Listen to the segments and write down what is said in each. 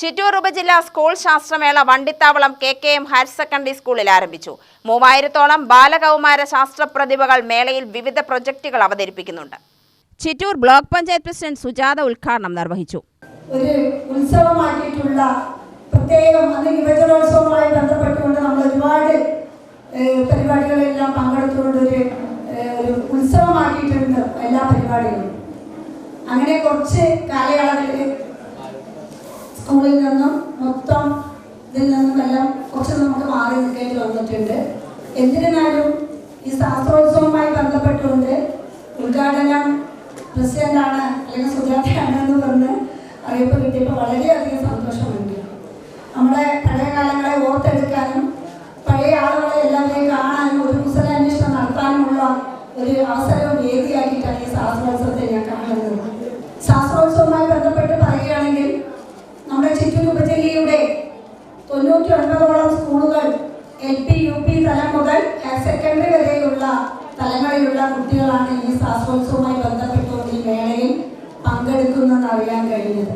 ചിറ്റൂർ ഉപജില്ലാ school ശാസ്ത്രമേള Vandithavalam K K M higher secondary സ്കൂളിൽ ആരംഭിച്ചു. മൂവായിരത്തോളം ബാലകൗമാര ശാസ്ത്ര പ്രതിഭകൾ മേളയിൽ വിവിധ പ്രൊജക്ടുകൾ അവതരിപ്പിക്കുന്നുണ്ട്. ചിറ്റൂർ ബ്ലോക്ക് പഞ്ചായത്ത് പ്രസിഡന്റ് സുജാത ഉദ്ഘാടനം നിർവഹിച്ചു. ഒരു ഉത്സവമാക്കിയിട്ടുള്ള പ്രത്യേകം അത് യുവജനോത്സവവുമായി ബന്ധപ്പെട്ടുകൊണ്ട് നമ്മൾ ഒരുപാട് പരിപാടികളെല്ലാം പങ്കെടുത്തുകൊണ്ട് ഒരു ഒരു ഉത്സവമാക്കിയിട്ടുണ്ട് എല്ലാ പരിപാടികളും. അങ്ങനെ കുറച്ച് കാലയളവിൽ സ്കൂളിൽ നിന്നും മൊത്തം ഇതിൽ നിന്നും എല്ലാം കുറച്ച് നമുക്ക് മാറി നിൽക്കേണ്ടി വന്നിട്ടുണ്ട്. എന്നിരുന്നാലും ഈ ശാസ്ത്രോത്സവവുമായി ബന്ധപ്പെട്ടുകൊണ്ട് ഉദ്ഘാടനം പ്രസിഡന്റാണ് അല്ലെങ്കിൽ സുജാതയാണ് എന്ന് പറഞ്ഞ് അറിയിപ്പ് കിട്ടിയപ്പോൾ വളരെയധികം സന്തോഷമുണ്ട്. നമ്മുടെ പഴയ കാലങ്ങളെ ഓർത്തെടുക്കാനും പഴയ ആളുകളെ എല്ലാവരെയും കാണാനും ഒരു കുസലാന്വേഷണം നടത്താനുമുള്ള ഒരു അവസരവും വേദിയാക്കിയിട്ടാണ് ഈ തൊണ്ണൂറ്റി സ്കൂളുകൾ എൽ പി യു പി തലം മുതൽ ഹയർ സെക്കൻഡറി വരെയുള്ള തലങ്ങളിലുള്ള കുട്ടികളാണ് ഈ ശാസ്ത്രോത്സവവുമായി ബന്ധപ്പെട്ടുകൊണ്ട് ഈ മേളയിൽ പങ്കെടുക്കുന്നതെന്ന് അറിയാൻ കഴിഞ്ഞത്.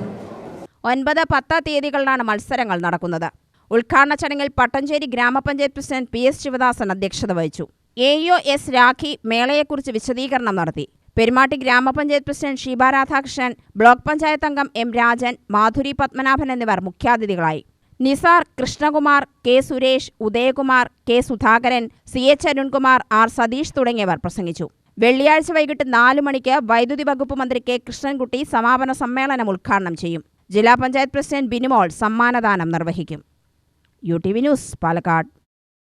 ഒൻപത് പത്ത് തീയതികളിലാണ് മത്സരങ്ങൾ നടക്കുന്നത്. ഉദ്ഘാടന ചടങ്ങിൽ പട്ടഞ്ചേരി ഗ്രാമപഞ്ചായത്ത് പ്രസിഡന്റ് പി എസ് ശിവദാസൻ അധ്യക്ഷത വഹിച്ചു. എ ഒ എസ് രാഖി മേളയെക്കുറിച്ച് വിശദീകരണം നടത്തി. പെരുമാട്ടി ഗ്രാമപഞ്ചായത്ത് പ്രസിഡന്റ് ഷീബ രാധാകൃഷ്ണൻ ബ്ലോക്ക് പഞ്ചായത്ത് അംഗം എം രാജൻ മാധുരി പത്മനാഭൻ എന്നിവർ മുഖ്യാതിഥികളായി. Nisar Krishnakumar K Suresh Udayakumar K Sudhakaran C H Arunkumar R Satheesh തുടങ്ങിയവർ പ്രസംഗിച്ചു. വെള്ളിയാഴ്ച വൈകിട്ട് നാലു മണിക്ക് വൈദ്യുതി വകുപ്പ് മന്ത്രി കെ കൃഷ്ണൻകുട്ടി സമാപന സമ്മേളനം ഉദ്ഘാടനം ചെയ്യും. ജില്ലാ പഞ്ചായത്ത് പ്രസിഡന്റ് ബിനിമോൾ സമ്മാനദാനം നിർവഹിക്കും. U T V news Palakkad.